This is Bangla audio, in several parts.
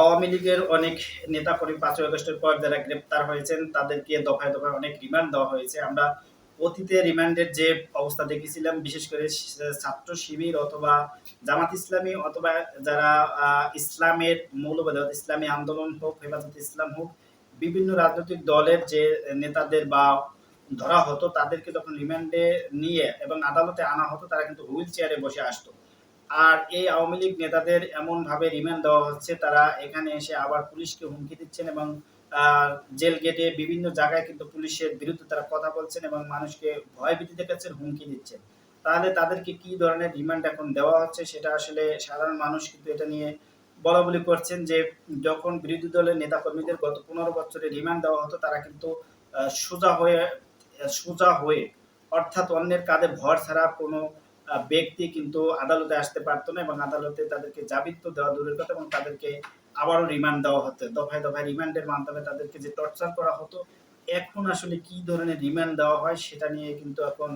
আওয়ামী লীগের অনেক নেতা কর্মী পাঁচই আগস্টের পর যারা গ্রেপ্তার হয়েছেন, তাদেরকে দফায় দফায় অনেক রিমান্ড দেওয়া হয়েছে। আমরা অতীতে রিমান্ডের যে অবস্থা দেখেছিলাম, বিশেষ করে ছাত্র শিবির অথবা জামাত ইসলামী অথবা যারা ইসলামের মৌলবাদী ইসলামী আন্দোলন হোক, হেফাজত ইসলাম হোক, বিভিন্ন রাজনৈতিক দলের যে নেতাদের বা ধরা হতো, তাদেরকে যখন রিমান্ডে নিয়ে এবং আদালতে আনা হতো, তারা কিন্তু হুইল চেয়ারে বসে আসতো। আর এই আওয়ামী লীগ নেতাদের এমন ভাবে রিমান্ড দেওয়া হচ্ছে, তারা এখানে এসে আবার পুলিশকে হুমকি দিচ্ছেন এবং জেল গেটে বিভিন্ন জায়গায় কিন্তু পুলিশের বিরুদ্ধে তারা কথা বলছেন এবং মানুষকে ভয় ভয়ভীতি দেখাচ্ছেন, হুমকি দিচ্ছেন। তাহলে তাদেরকে কি ধরনের রিমান্ড এখন দেওয়া হচ্ছে, সেটা আসলে সাধারণ মানুষ কিন্তু এটা নিয়ে বলা বলি করছেন যে, যখন বিরোধী দলের নেতা কর্মীদের গত পনেরো বছরে রিমান্ড দেওয়া হতো, তারা কিন্তু সোজা হয়ে সোজা হয়ে, অর্থাৎ অন্যের কাঁধে ভর ছাড়া কোনো ব্যক্তি কিন্তু আদালতে আসতে পারতো না এবং আদালতে তাদেরকে জামিন দেওয়া দূরের কথা এবং তাদেরকে আবারও রিমান্ড দেওয়া হতো। দফায় দফায় রিমান্ডের মাধ্যমে তাদেরকে যে টর্চার করা হতো, এখন আসলে কি ধরনের রিমান্ড দেওয়া হয় সেটা নিয়ে কিন্তু এখন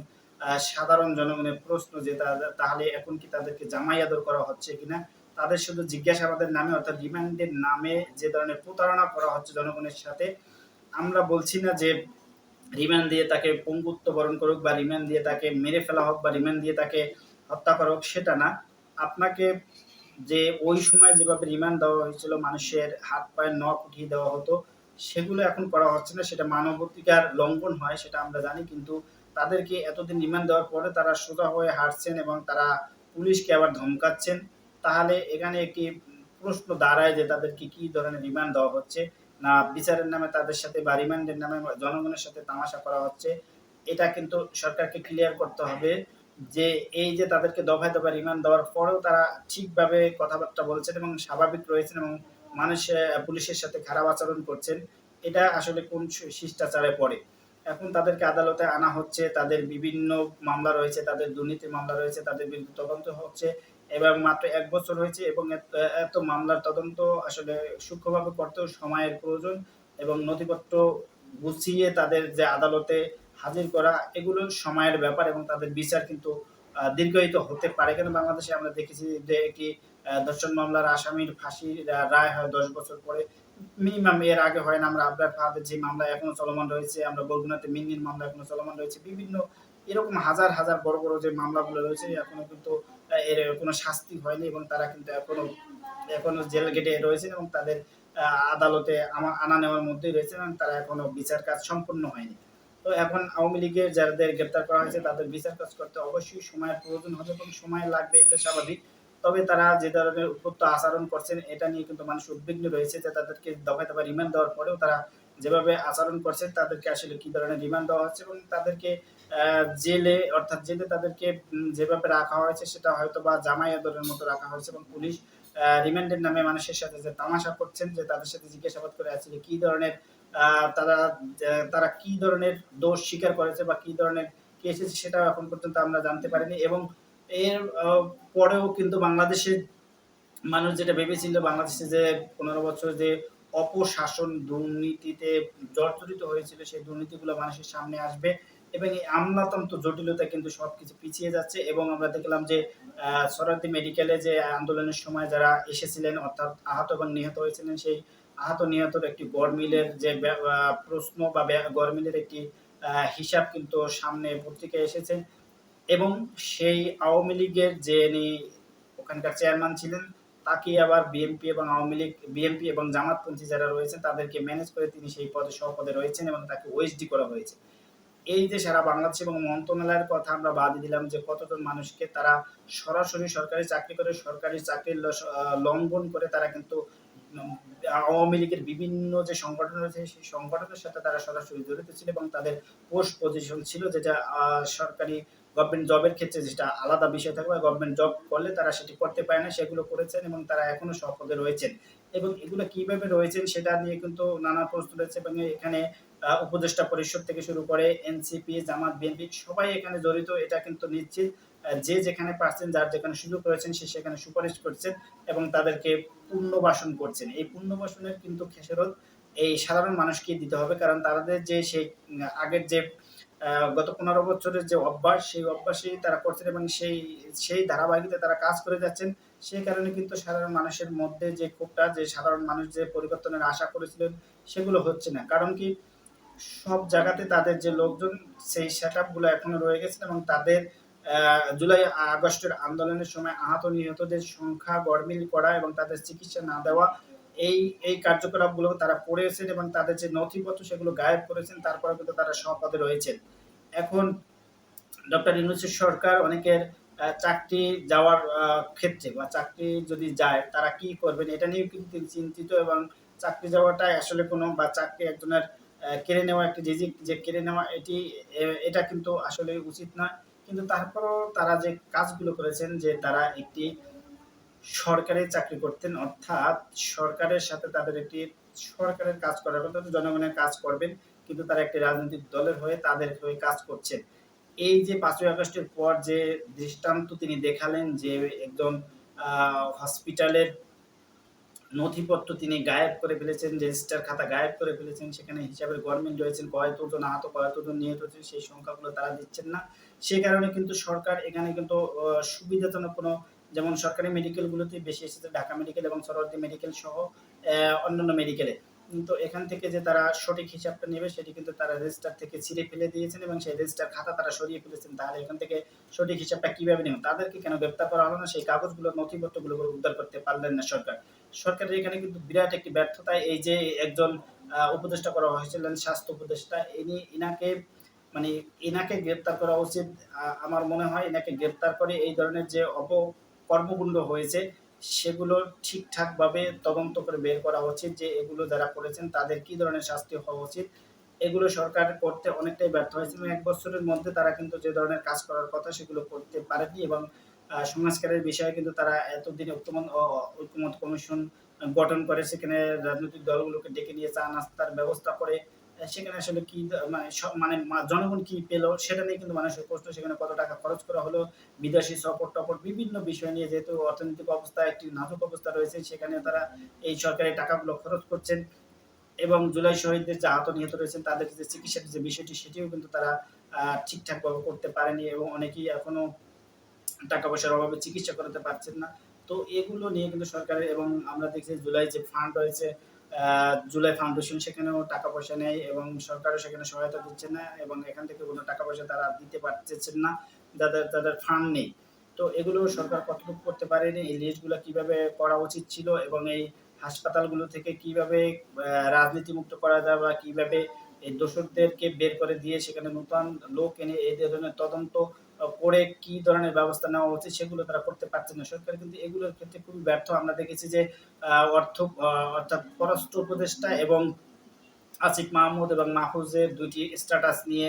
সাধারণ জনগণের প্রশ্ন যে তাহলে এখন কি তাদেরকে জামাই আদর করা হচ্ছে কিনা? তাদের শুধু জিজ্ঞাসাবাদের নামে অর্থাৎ রিমান্ডের নামে যে ধরনের প্রতারণা করা হচ্ছে জনগণের সাথে, আমরা বলছি না যে রিমান্ড দিয়ে তাকে পঙ্গুত্ব বরণ করুক বা রিমান্ড দিয়ে তাকে মেরে ফেলা হোক বা রিমান্ড দিয়ে তাকে হত্যা করা হোক, সেটা না। আপনাকে যে ওই সময় যেভাবে রিমান্ড দেওয়া হয়েছিল, মানুষের হাত পায়ে নখ উঠিয়ে দেওয়া হতো, সেগুলো এখন করা হচ্ছে না। সেটা মানবাধিকার লঙ্ঘন হয়, সেটা আমরা জানি, কিন্তু তাদেরকে এতদিন রিমান্ড দেওয়ার পরে তারা সোজা হয়ে হাঁটছেন এবং তারা পুলিশকে আবার ধমকাচ্ছেন। তাহলে এখানে একটি প্রশ্ন দাঁড়ায় যে তাদেরকে কি ধরনের রিমান্ড দেওয়া হচ্ছে। না, বিচারের নামে, তাদের সাথে, বা রিমান্ডের নামে জনগণের সাথে তামাশা করা হচ্ছে। এটা কিন্তু সরকারকে ক্লিয়ার করতে হবে যে, এই যে তাদেরকে দফায় দফায় রিমান্ড দেওয়ার পরেও তারা ঠিকভাবে কথাবার্তা বলছেন এবং স্বাভাবিক রয়েছেন এবং মানুষ পুলিশের সাথে খারাপ আচরণ করছেন। এটা আসলে কোন শিষ্টাচারে পড়ে? এখন তাদেরকে আদালতে আনা হচ্ছে, তাদের বিভিন্ন মামলা রয়েছে, তাদের দুর্নীতি মামলা রয়েছে, তাদের বিরুদ্ধে তদন্ত হচ্ছে। এবং মাত্র এক বছর হয়েছে এবং এত- মামলার তদন্ত আসলে সূক্ষ্মভাবে করতেও সময়ের প্রয়োজন এবং নথিপত্র গুছিয়ে তাদের যে আদালতে হাজির করা, এগুলো সময়ের ব্যাপার এবং তাদের বিচার কিন্তু দীর্ঘায়িত হতে পারে। কেন বাংলাদেশে আমরা দেখেছি যে একটি ধর্ষণ মামলার আসামির ফাঁসির রায় হয় দশ বছর পরে। মিনিমাম এর আগে হয় না, আমরা আবরার ফাহাদের যে মামলা এখনও চলমান রয়েছে, আমরা বরগুনাতে মিন্নির মামলা এখনও চলমান রয়েছে, বিভিন্ন এরকম হাজার হাজার বড় বড় যে মামলাগুলো রয়েছে, এখনও কিন্তু এর কোনো শাস্তি হয়নি এবং তারা কিন্তু এখনও এখনও জেল গেটে রয়েছেন এবং তাদের আদালতে আনা নেওয়ার মধ্যেই রয়েছে এবং তারা এখনও বিচার কাজ সম্পূর্ণ হয়নি। তো এখন আওয়ামী লীগের যাদের গ্রেপ্তার করা হয়েছে, তাদের বিচার কাজ করতে অবশ্যই সময়ের প্রয়োজন হবে এবং সময় লাগবে, এটা স্বাভাবিক। তবে তারা যে ধরনের উপত্য আচরণ করছেন, এটা নিয়ে কিন্তু মানুষ উদ্বিগ্ন রয়েছে যে তাদেরকে দফায় দফায় রিমান্ড দেওয়ার পরেও তারা যেভাবে আচরণ করছে, তাদেরকে আসলে কি ধরনের রিমান্ড দেওয়া হচ্ছে এবং তাদেরকে জেলে, অর্থাৎ জেলে তাদেরকে যেভাবে রাখা হয়েছে সেটা হয়তো বা জামাই আদরের মতো রাখা হয়েছে এবং পুলিশ রিমান্ডের নামে মানুষের সাথে যে তামাশা করছেন, যে তাদের সাথে জিজ্ঞাসাবাদ করে আসলে কি ধরনের তারা তারা কি ধরনের দোষ স্বীকার করেছে বা কি ধরনের কেসেস সেটাও এখন পর্যন্ত আমরা জানতে পারিনি এবং এর পরেও কিন্তু বাংলাদেশের মানুষ যেটা ভেবেছিল, বাংলাদেশে যে পনেরো বছর যে অপশাসন দুর্নীতিতে জর্জরিত হয়েছিল, সেই দুর্নীতিগুলো মানুষের সামনে আসবে। এবং এই আমলাতন্ত্র জটিলতা কিন্তু সবকিছু পিছিয়ে যাচ্ছে এবং আমরা দেখলাম যে সরাদি মেডিকেলে যে আন্দোলনের সময় যারা এসেছিলেন, অর্থাৎ আহত এবং নিহত হয়েছিলেন, সেই আহত নিহতর একটি গড়মিলের যে প্রশ্ন বা গড়মিলের একটি হিসাব কিন্তু সামনে পত্রিকায় এসেছে এবং সেই আওয়ামী লীগের যে ওখানকার চেয়ারম্যান ছিলেন, তাকে আবার বিএনপি এবং আওয়ামী লীগ বিএনপি এবং জামাতপন্থী যারা রয়েছে তাদেরকে ম্যানেজ করে তিনি সেই পদে সহপদে রয়েছেন এবং তাকে ওএসডি করা হয়েছে। এই যে সারা বাংলাদেশ এবং মন্ত্রণালয়ের কথা আমরা বাদ দিলাম যে কতজন মানুষকে তারা সরাসরি সরকারি চাকরি করে, সরকারি চাকরির লঙ্ঘন করে তারা কিন্তু আওয়ামী লীগের বিভিন্ন যে সংগঠন রয়েছে, সেই সংগঠনের সাথে তারা সরাসরি জড়িত ছিল এবং তাদের পোস্ট পজিশন ছিল যেটা সরকারি গভর্নমেন্ট জবের ক্ষেত্রে যেটা আলাদা বিষয় থাকবে গভর্নমেন্ট জব করলে তারা সেটি করতে পারে না, সেগুলো করেছেন এবং তারা এখনও সপদে রয়েছেন। এবং এগুলো কীভাবে রয়েছেন সেটা নিয়ে কিন্তু নানা প্রশ্ন রয়েছে এবং এখানে উপদেষ্টা পরিষদ থেকে শুরু করে এনসিপি জামাত বিএনপি সবাই এখানে জড়িত, এটা কিন্তু নিশ্চিত যে যেখানে পারছেন, যার যেখানে সুযোগ রয়েছেন, সে সেখানে সুপারিশ করছেন এবং তাদেরকে পুনর্বাসন করছেন। এই পুনর্বাসনের কিন্তু খেসারত এই সাধারণ মানুষকে দিতে হবে, কারণ তাদের যে সেই আগের যে গত পনেরো বছরের যে অভ্যাস, সেই অভ্যাসেই তারা করছেন এবং সেই সেই ধারাবাহিকতায় তারা কাজ করে যাচ্ছেন। সেই কারণে কিন্তু সাধারণ মানুষের মধ্যে যে ক্ষোভটা, যে সাধারণ মানুষ যে পরিবর্তনের আশা করেছিলেন, সেগুলো হচ্ছে না। কারণ কি, সব জায়গাতে তাদের যে লোকজন, সেই সেট আপগুলো এখনও রয়ে গেছে এবং তাদের জুলাই আগস্টের আন্দোলনের সময় আহত নিহতদের সংখ্যা গড়মিল করা এবং তাদের চিকিৎসা না দেওয়া এই এই কার্যকলাপগুলো তারা করেছেন এবং তাদের যে নথিপত্র সেগুলো গায়েব করেছেন, তারপরে কিন্তু তারা সপদে রয়েছেন। এখন ডক্টর ইউনুসের সরকার অনেকের চাকরি যাওয়ার ক্ষেত্রে বা চাকরি যদি যায়, তারা কি করবেন এটা নিয়েও কিন্তু তিনি চিন্তিত এবং চাকরি যাওয়াটা আসলে কোনো বা চাকরি একজনের কেড়ে নেওয়া একটি রিজিক যে কেড়ে নেওয়া এটি এটা কিন্তু আসলে উচিত নয়। কিন্তু তারপরও তারা যে কাজগুলো করেছেন যে তারা একটি সরকারি চাকরি করতেন, অর্থাৎ সরকারের সাথে তাদের একটি সরকারের কাজ করার কথা জনগণের কাজ করবেন, কিন্তু তারা একটি রাজনৈতিক দলের হয়ে তাদের হয়ে কাজ করছেন। এই যে পাঁচই আগস্টের পর যে দৃষ্টান্ত তিনি দেখালেন যে একজন হসপিটালের নথিপত্র তিনি গায়েব করে ফেলেছেন, রেজিস্টার খাতা গায়েব করে ফেলেছেন, সেখানে হিসাবের গভর্নমেন্ট রয়েছেন কয়তজন আহত কয়তজন নিহত হয়েছে সেই সংখ্যাগুলো তারা দিচ্ছেন না। সেই কারণে কিন্তু সরকার এখানে কিন্তু সুবিধাজনক কোনো যেমন সরকারি মেডিকেলগুলোতে বেশি এসেছে, ঢাকা মেডিকেল এবং সরকারি মেডিকেল সহ অন্যান্য মেডিকেলে কিন্তু এখান থেকে যে তারা সঠিক হিসাবটা নেবে, সেটি কিন্তু তারা রেজিস্টার থেকে ছিঁড়ে ফেলে দিয়েছেন এবং সেই রেজিস্টার খাতা তারা সরিয়ে ফেলেছেন। তাহলে এখান থেকে সঠিক হিসাবটা কীভাবে নেবেন তাদেরকে কেন গ্রেপ্তার করা হলো না? সেই কাগজগুলো নথিপত্রগুলো উদ্ধার করতে পারলেন না সরকার। সরকারের এখানে কিন্তু বিরাট একটি ব্যর্থতা। এই যে একজন উপদেষ্টা করা হয়েছিলেন, স্বাস্থ্য উপদেষ্টা, ইনি, ইনাকে মানে এনাকে গ্রেপ্তার করা উচিত। আমার মনে হয় এনাকে গ্রেপ্তার করে এই ধরনের যে অপকর্মগুলো হয়েছে, সেগুলো ঠিকঠাকভাবে তদন্ত করে বের করা উচিত যে এগুলো যারা করেছেন তাদের কি ধরনের শাস্তি হওয়া উচিত। এগুলো সরকার করতে অনেকটাই ব্যর্থ হয়েছে এবং এক বছরের মধ্যে তারা কিন্তু যে ধরনের কাজ করার কথা সেগুলো করতে পারেনি এবং সংস্কারের বিষয়ে কিন্তু তারা এতদিন ঐক্যমত ঐক্যমত কমিশন গঠন করে সেখানে রাজনৈতিক দলগুলোকে ডেকে নিয়ে চা নাস্তার ব্যবস্থা করে সেখানে আসলে কি মানে মানে জনগণ কি পেল সেটা নিয়ে কিন্তু মানুষের প্রশ্ন। সেখানে কত টাকা খরচ করা হলো, বিদেশি সপোর্ট টপোর্ট বিভিন্ন বিষয় নিয়ে যেহেতু অর্থনৈতিক অবস্থা একটি নাজুক অবস্থা রয়েছে সেখানে তারা এই সরকারি টাকাগুলো খরচ করছেন এবং জুলাই শহীদদের যে আহত নিহত রয়েছেন, তাদের যে চিকিৎসার যে বিষয়টি, সেটিও কিন্তু তারা ঠিকঠাকভাবে করতে পারেনি এবং অনেকেই এখনও টাকা পয়সার অভাবে চিকিৎসা করাতে পারছেন না। তো এগুলো নিয়ে কিন্তু সরকারের এবং আমরা দেখছি জুলাই যে ফান্ড রয়েছে জুলাই ফাউন্ডেশন সেখানেও টাকা পয়সা নেই এবং সরকারও সেখানে সহায়তা দিচ্ছে না এবং এখান থেকে কোনো টাকা পয়সা তারা দিতে পারতেছেন না, যাদের তাদের ফান্ড নেই। তো এগুলো সরকার কতটুকু করতে পারেনি, এই লিস্টগুলো কীভাবে করা উচিত ছিল এবং এই হাসপাতালগুলো থেকে কীভাবে রাজনীতিমুক্ত করা যায় বা কীভাবে এই দোষকদেরকে বের করে দিয়ে সেখানে নতুন লোক এনে এই ধরনের তদন্ত করে কি ধরনের ব্যবস্থা নেওয়া উচিত সেগুলো তারা করতে পারছে না। সরকার কিন্তু এগুলোর ক্ষেত্রে খুবই ব্যর্থ। আমরা দেখেছি যে অর্থ অর্থাৎ পররাষ্ট্র উপদেষ্টা এবং আসিফ মাহমুদ এবং মাহফুজের দুইটি স্ট্যাটাস নিয়ে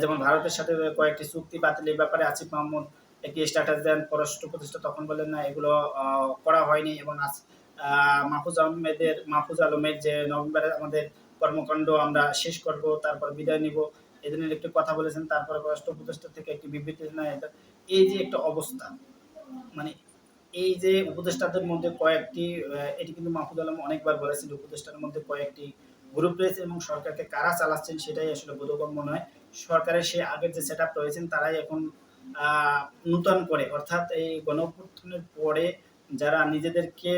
যেমন ভারতের সাথে কয়েকটি চুক্তি বাতিলের ব্যাপারে আসিফ মাহমুদ একটি স্ট্যাটাস দেন। পররাষ্ট্র উপদেষ্টা তখন বলেন না, এগুলো করা হয়নি। এবং মাহফুজ আহমেদের, মাহফুজ আলমের যে নভেম্বরে আমাদের কর্মকাণ্ড আমরা শেষ করব, তারপর বিদায় নিব। এ ধরনের একটি কথা বলেছেন, তারপরে পররাষ্ট্র উপদেষ্টা থেকে একটি বিবৃতি এই যে একটা অবস্থা মানে এই যে উপদেষ্টাদের মধ্যে কয়েকটি এটি কিন্তু মাহফুজ আলম অনেকবার বলেছেন উপদেষ্টার মধ্যে কয়েকটি গ্রুপ রয়েছে এবং সরকারকে কারা চালাচ্ছেন সেটাই আসলে বোধগম্য নয়। সরকারের সে আগের যে সেট আপ রয়েছেন, তারাই এখন নূতন করে, অর্থাৎ এই গণঅভ্যুত্থানের পরে যারা নিজেদেরকে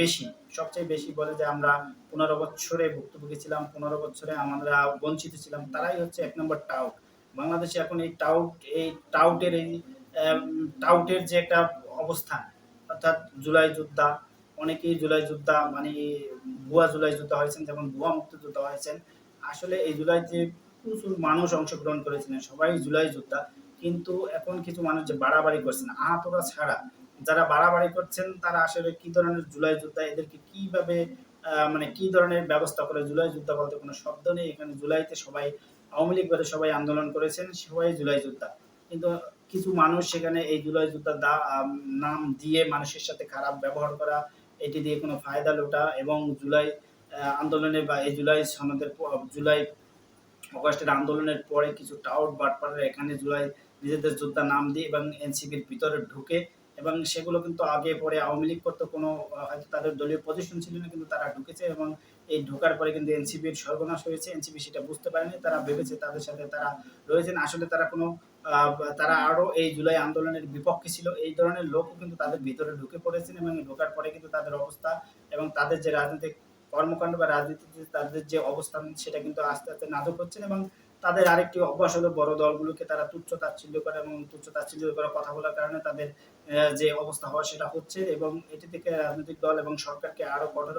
বেশি, সবচেয়ে বেশি বলে যে আমরা পনেরো বছরে ভুক্তভোগী ছিলাম, পনেরো বছরে আমরা বঞ্চিত ছিলাম, তারাই হচ্ছে এক নম্বর টাউট। বাংলাদেশে এখন এই টাউট, এই টাউটের এই টাউটের যে একটা অবস্থান অর্থাৎ জুলাই যোদ্ধা, অনেকেই জুলাই যোদ্ধা মানে ভুয়া জুলাই যোদ্ধা হয়েছেন, যেমন ভুয়া মুক্তিযোদ্ধা হয়েছেন, আসলে এই জুলাই যে প্রচুর মানুষ অংশগ্রহণ করেছিলেন, সবাই জুলাই যোদ্ধা, কিন্তু এখন কিছু মানুষ যে বাড়াবাড়ি করছেন আহতরা ছাড়া যারা বাড়াবাড়ি করছেন, তারা আসলে কি ধরনের জুলাই যোদ্ধা, এদেরকে কীভাবে মানে কি ধরনের ব্যবস্থা করে জুলাই যোদ্ধা বলতে কোনো শব্দ নেই। এখানে জুলাইতে সবাই, আওয়ামী লীগ সবাই আন্দোলন করেছেন, সবাই জুলাই যোদ্ধা। কিন্তু কিছু মানুষ সেখানে এই জুলাই যোদ্ধার দা- নাম দিয়ে মানুষের সাথে খারাপ ব্যবহার করা, এটি দিয়ে কোনো ফায়দা লোটা এবং জুলাই আন্দোলনে বা এই জুলাই সনদের জুলাই অগস্টের আন্দোলনের পরে কিছু টাউট বাটপাড়ারা এখানে জুলাই নিজেদের যোদ্ধা নাম দিয়ে এবং এনসিপির ভিতরে ঢুকে এবং সেগুলো কিন্তু আগে পরে আওয়ামী লীগ করতে, কোনো হয়তো তাদের দলীয় পজিশন ছিল না, কিন্তু তারা ঢুকেছে এবং এই ঢোকার পরে কিন্তু এনসিপির সর্বনাশ হয়েছে। এনসিপি সেটা বুঝতে পারেনি, তারা ভেবেছে তাদের সাথে তারা রয়েছেন। আসলে তারা কোনো তারা আরও এই জুলাই আন্দোলনের বিপক্ষে ছিল। এই ধরনের লোকও কিন্তু তাদের ভিতরে ঢুকে পড়েছেন এবং ঢোকার পরে কিন্তু তাদের অবস্থা এবং তাদের যে রাজনৈতিক কর্মকাণ্ড বা রাজনীতিতে তাদের যে অবস্থান, সেটা কিন্তু আস্তে আস্তে নাজুক হচ্ছেন এবং তাদের আরেকটি অভ্যাস হলো বড় দলগুলোকে তারা তুচ্ছ তাচ্ছিল্য করে এবং তুচ্ছ তাচ্ছিল্য করে কথা বলার কারণে তাদের যে অবস্থা হয় সেটা হচ্ছে এবং এটি থেকে রাজনৈতিক দল এবং সরকারকে আরও কঠোর